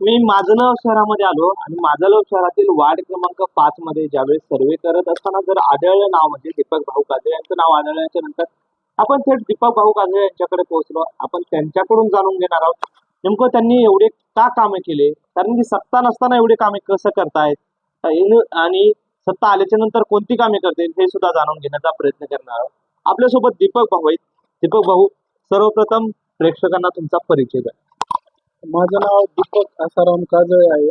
मी माझलव शहरामध्ये आलो आणि माझलव शहरातील वार्ड क्रमांक पाच मध्ये ज्यावेळेस सर्वे करत असताना जर आढळलं नाव म्हणजे दीपक भाऊ काजळे यांचं नाव आढळल्याच्या नंतर आपण थेट दीपक भाऊ काजळे यांच्याकडे पोहोचलो. आपण त्यांच्याकडून जाणून घेणार आहोत. नेमकं त्यांनी एवढे का कामे केले? कारण की सत्ता नसताना एवढे कामे कसं करतायत? आणि सत्ता आल्याच्यानंतर कोणती कामे करतील हे सुद्धा जाणून घेण्याचा प्रयत्न करणार आहोत. आपल्यासोबत दीपक भाऊ आहेत. दीपक भाऊ सर्वप्रथम प्रेक्षकांना तुमचा परिचय द्या. माझं नाव दीपक आसाराम काजळे आहे.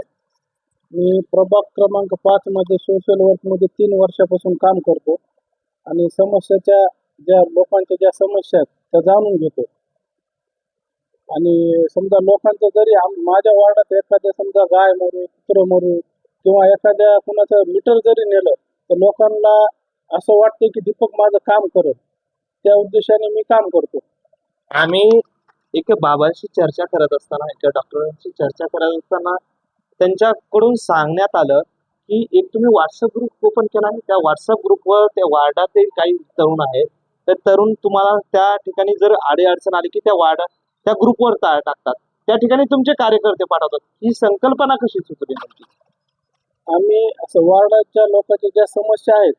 मी प्रभाग क्रमांक पाच मध्ये सोशल वर्कमध्ये तीन वर्षापासून काम करतो आणि समस्याच्या ज्या लोकांच्या ज्या समस्या आहेत त्या जाणून घेतो. आणि समजा लोकांचं जरी माझ्या वार्डात एखाद्या समजा गाय मरू कुत्र मरू किंवा एखाद्या कुणाचं मीटर जरी नेलं तर लोकांना असं वाटतं की दीपक माझं काम करत. त्या उद्देशाने मी काम करतो. आम्ही एका बाबांशी चर्चा करत असताना एका डॉक्टरांशी चर्चा करत असताना त्यांच्याकडून सांगण्यात आलं की एक तुम्ही व्हॉट्सअप ग्रुप ओपन केला आहे. त्या व्हॉट्सअप ग्रुपवर त्या वार्डातील काही तरुण आहेत. तर तरुण तुम्हाला त्या ठिकाणी जर आडे अडचण आली की त्या वार्ड त्या ग्रुपवर टाकतात. त्या ठिकाणी तुमचे कार्यकर्ते पाठवतात. ही संकल्पना कशी सुचली नक्की आम्ही असं वार्डाच्या लोकांच्या ज्या समस्या आहेत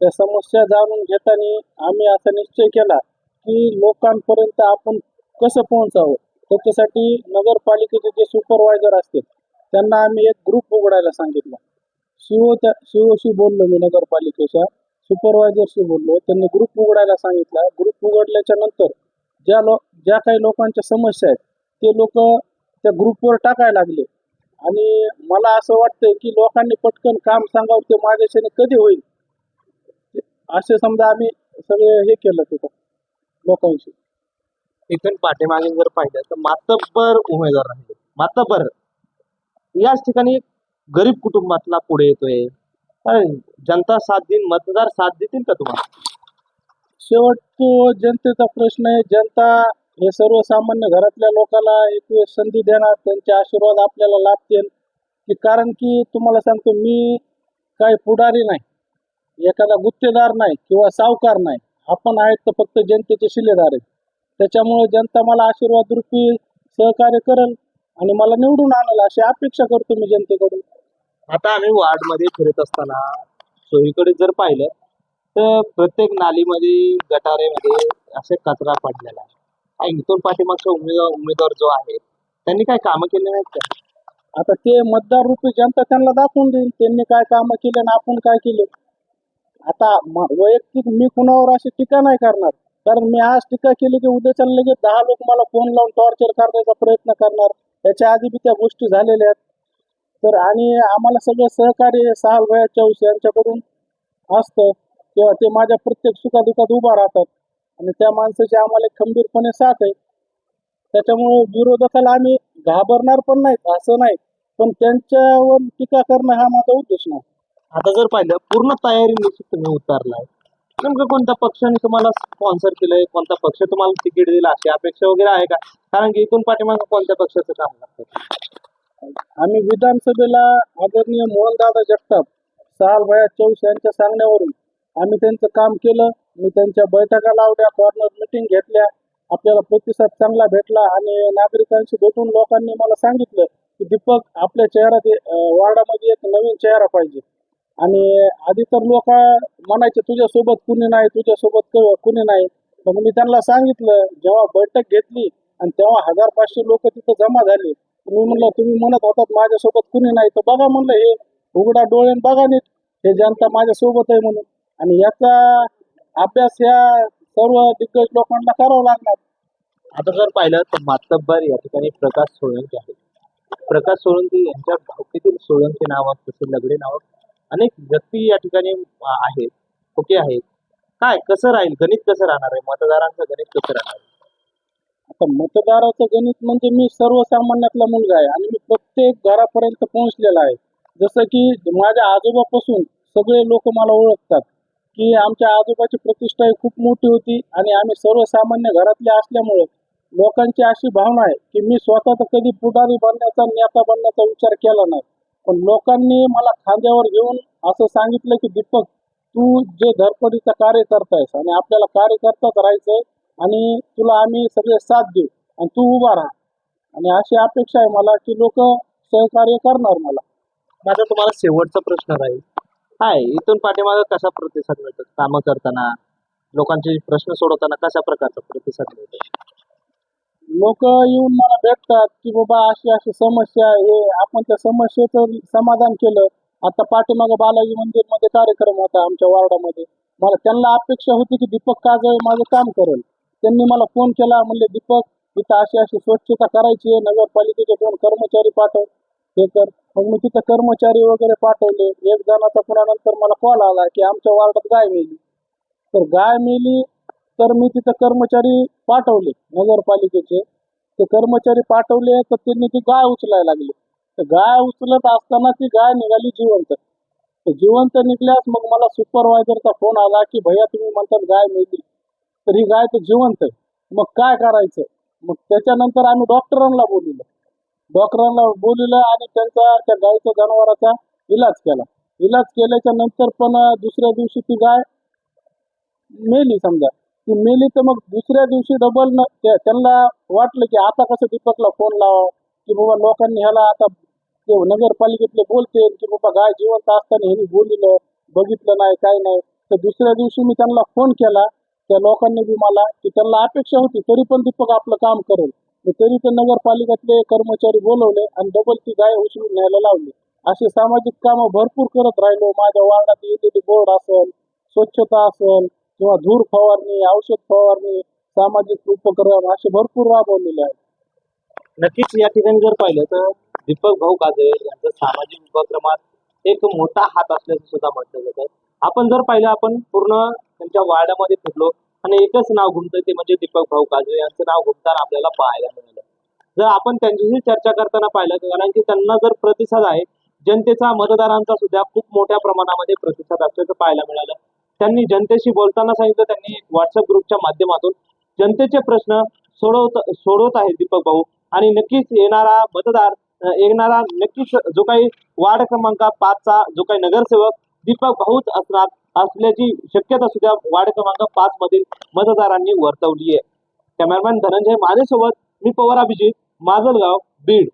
त्या समस्या जाणून घेताना आम्ही असा निश्चय केला की लोकांपर्यंत आपण कसं पोहोचावं? त्याच्यासाठी नगरपालिकेचे जे सुपरवायझर असतील त्यांना आम्ही एक ग्रुप उघडायला सांगितलं. शिओ त्या शिओशी बोललो मी नगरपालिकेच्या सुपरवायझरशी बोललो. त्यांनी ग्रुप उघडायला सांगितला. ग्रुप उघडल्याच्या नंतर ज्या लो ज्या काही लोकांच्या समस्या आहेत ते लोक त्या ग्रुपवर टाकायला लागले. आणि मला असं वाटतंय की लोकांनी पटकन काम सांगावं ते माझ्याच्याने कधी होईल? असे समजा आम्ही सगळे हे केलं तिथं लोकांशी. इथून पाठीमागे जर पाहिलं तर मातब्बर उमेदवार राहिले मातब्बर. याच ठिकाणी गरीब कुटुंबातला पुढे येतोय. जनता साथ देईल मतदार साथ देतील का तुम्हाला? शेवट तो जनतेचा प्रश्न आहे. जनता हे सर्वसामान्य घरातल्या लोकांना एक वेळेस संधी देणार त्यांचे आशीर्वाद आपल्याला लाभतील. की कारण की तुम्हाला सांगतो मी काही पुढारी नाही. एखादा गुत्तेदार नाही किंवा सावकार नाही. आपण आहेत तर फक्त जनतेचे शिलेदार आहेत. त्याच्यामुळे जनता मला आशीर्वाद रूपी सहकार्य करेल आणि मला निवडून आणेल अशी अपेक्षा करतो मी जनतेकडून. आता आम्ही वार्डमध्ये फिरत असताना सोयीकडे जर पाहिलं तर प्रत्येक नालीमध्ये गटारेमध्ये असे कचरा पडलेला आहे. इथून पाठीमागचा उमेदवार उमेदवार जो आहे त्यांनी काय कामं केले नाहीत का? आता ते मतदार रूपी जनता त्यांना दाखवून देईल त्यांनी काय कामं केले आणि आपण काय केले. आता वैयक्तिक मी कुणावर अशी टीका नाही करणार. कारण मी आज टीका केली की उद्याच्या लगेच दहा लोक मला फोन लावून टॉर्चर करण्याचा प्रयत्न करणार. याच्या आधी बी त्या गोष्टी झालेल्या आहेत. तर आणि आम्हाला सगळं सहकार्य सहा वयाच्या चौस यांच्याकडून असतं. किंवा ते माझ्या प्रत्येक सुखादुखात उभा राहतात. आणि त्या माणसाची आम्हाला एक खंबीरपणे साथ आहे. त्याच्यामुळे विरोधकाला आम्ही घाबरणार पण नाहीत असं नाही. पण त्यांच्यावर टीका करणं हा माझा उद्देश नाही. आता जर पाहिलं पूर्ण तयारी तुम्ही उतारलाय. नेमकं कोणत्या पक्षाने तुम्हाला स्पॉन्सर केलंय? कोणता पक्ष तुम्हाला तिकीट दिला? अशी अपेक्षा वगैरे आहे का? कारण की इथून पाठीमागं कोणत्या पक्षाचं काम लागतं? आम्ही विधानसभेला आदरणीय मोहनदादा जगताप साल भया चौस यांच्या सांगण्यावरून आम्ही त्यांचं काम केलं. मी त्यांच्या बैठका लावल्या कॉर्नर मिटिंग घेतल्या. आपल्याला प्रतिसाद चांगला भेटला आणि नागरिकांशी भेटून लोकांनी मला सांगितलं की दीपक आपल्या चेहरा वार्डामध्ये एक नवीन चेहरा पाहिजे. आणि आधी तर लोक म्हणायचे तुझ्यासोबत कुणी नाही तुझ्यासोबत सोबत कुणी नाही. मग मी त्यांना सांगितलं जेव्हा बैठक घेतली आणि तेव्हा हजार पाचशे लोक तिथं जमा झाले. मी म्हणलं तुम्ही म्हणत होतात माझ्यासोबत कुणी नाही. तर बघा म्हणलं हे उघडा डोळे बघा नीट. हे जनता माझ्यासोबत आहे म्हणून. आणि याचा अभ्यास ह्या सर्व दिग्गज लोकांना करावा लागणार. आता जर पाहिलं तर मातब्बर या ठिकाणी प्रकाश सोळंकी आहे प्रकाश सोळंकी यांच्या भावकीतील सोळंकी नावात तसे लगडे नावात अनेक व्यक्ती या ठिकाणी आहेत. ओके आहेत? काय? कसं राहील? गणित कसं राहणार आहे? मतदारांचं गणित कसं राहणार आहे? आता मतदाराचं गणित म्हणजे मी सर्वसामान्यातला मुलगा आहे आणि मी प्रत्येक घरापर्यंत पोहोचलेला आहे. जसं की माझ्या आजोबापासून सगळे लोक मला ओळखतात की आमच्या आजोबाची प्रतिष्ठा ही खूप मोठी होती आणि आम्ही सर्वसामान्य घरातले असल्यामुळं लोकांची अशी भावना आहे की मी स्वतः तर कधी पुढारी बनण्याचा नेता बनण्याचा विचार केला नाही. पण लोकांनी मला खांद्यावर घेऊन असं सांगितलं की दीपक तू जे धडपडीचं कार्य करतायस आणि आपल्याला कार्यकर्ताच राहायचंय आणि तुला आम्ही सगळे साथ देऊ आणि तू उभा राहा. आणि अशी अपेक्षा आहे मला की लोक सहकार्य करणार मला. माझा तुम्हाला शेवटचा प्रश्न राहील. हाय इथून पाठीमागे कसा प्रतिसाद मिळतो? कामं करताना लोकांचे प्रश्न सोडवताना कशा प्रकारचा प्रतिसाद मिळतो? लोक येऊन मला भेटतात की बाबा अशी अशी समस्या आहे. आपण त्या समस्येचं समाधान केलं. आता पाठीमागे बालाजी मंदिरमध्ये कार्यक्रम होता आमच्या वार्डामध्ये. मला त्यांना अपेक्षा होती की दीपक काजळे माझं काम करेल. त्यांनी मला फोन केला म्हणले दीपक इथं अशी अशी स्वच्छता करायची आहे. नगरपालिकेचे दोन कर्मचारी पाठव हे कर. मग मी तिथं कर्मचारी वगैरे पाठवले. एक जणाचा पुन्हा नंतर मला कॉल आला की आमच्या वार्डात गाय मेली. तर गाय मेली तर मी तिथं कर्मचारी पाठवले नगरपालिकेचे. ते कर्मचारी पाठवले तर त्यांनी ती गाय उचलायला लागली. तर गाय उचलत असताना ती गाय निघाली जिवंत. तर जिवंत निघल्यास मग मला सुपरवायझरचा फोन आला की भैया तुम्ही म्हणतात गाय मेली तर ही गाय तर जिवंत आहे. मग काय करायचं? मग त्याच्यानंतर आम्ही डॉक्टरांना बोलवलं. डॉक्टरांना बोलिलं आणि त्यांचा त्या गायीचा जनावराचा इलाज केला. इलाज केल्याच्यानंतर पण दुसऱ्या दिवशी ती गाय मेली समजा. ती मेली तर मग दुसऱ्या दिवशी डबल त्यांना वाटलं की आता कसं दीपकला फोन लावा की बाबा लोकांनी ह्याला आता नगरपालिकेतले बोलते की बाबा गाय जिवंत असताना ह्यांनी बोलिलं बघितलं नाही काय नाही. तर दुसऱ्या दिवशी मी त्यांना फोन केला त्या लोकांनी बी मला की त्यांना अपेक्षा होती तरी पण दीपक आपलं काम करेल. तरी ते नगरपालिकेतले कर्मचारी बोलवले आणि डबल ती गाय उचलून न्यायला लावली. असे सामाजिक कामं भरपूर करत राहिलो. माझ्या वार्डात येलेली बोर्ड असेल स्वच्छता असेल किंवा धूर फवारणी औषध फवारणी सामाजिक उपक्रम असे भरपूर राबवलेले आहेत. नक्कीच या ठिकाणी जर पाहिलं तर दीपक भाऊ काजळे यांचा सामाजिक उपक्रमात एक मोठा हात असल्याचं सुद्धा म्हटलं जातं. आपण जर पाहिलं आपण पूर्ण त्यांच्या वार्डामध्ये फिरलो आणि एकच नाव घुमतं ते म्हणजे दीपक भाऊ काजळे. यांचं नाव घुमताना आपल्याला पाहायला मिळालं. जर आपण त्यांच्याशी चर्चा करताना पाहिलं तर कारण की त्यांना जर प्रतिसाद आहे जनतेचा मतदारांचा सुद्धा खूप मोठ्या प्रमाणामध्ये प्रतिसाद असल्याचं पाहायला मिळालं. त्यांनी जनतेशी बोलताना सांगितलं त्यांनी व्हॉट्सअप ग्रुपच्या माध्यमातून जनतेचे प्रश्न सोडवत सोडवत आहे दीपक भाऊ. आणि नक्कीच येणारा मतदार येणारा नक्कीच जो काही वार्ड क्रमांक पाचचा जो काही नगरसेवक दीपक भाऊच असणार असल्याची शक्यता सुद्धा वार्ड क्रमांक पाच मधील मतदारांनी वर्तवली आहे. कॅमेरामॅन धनंजय मानेसोबत मी पवार अभिजित माजलगाव बीड.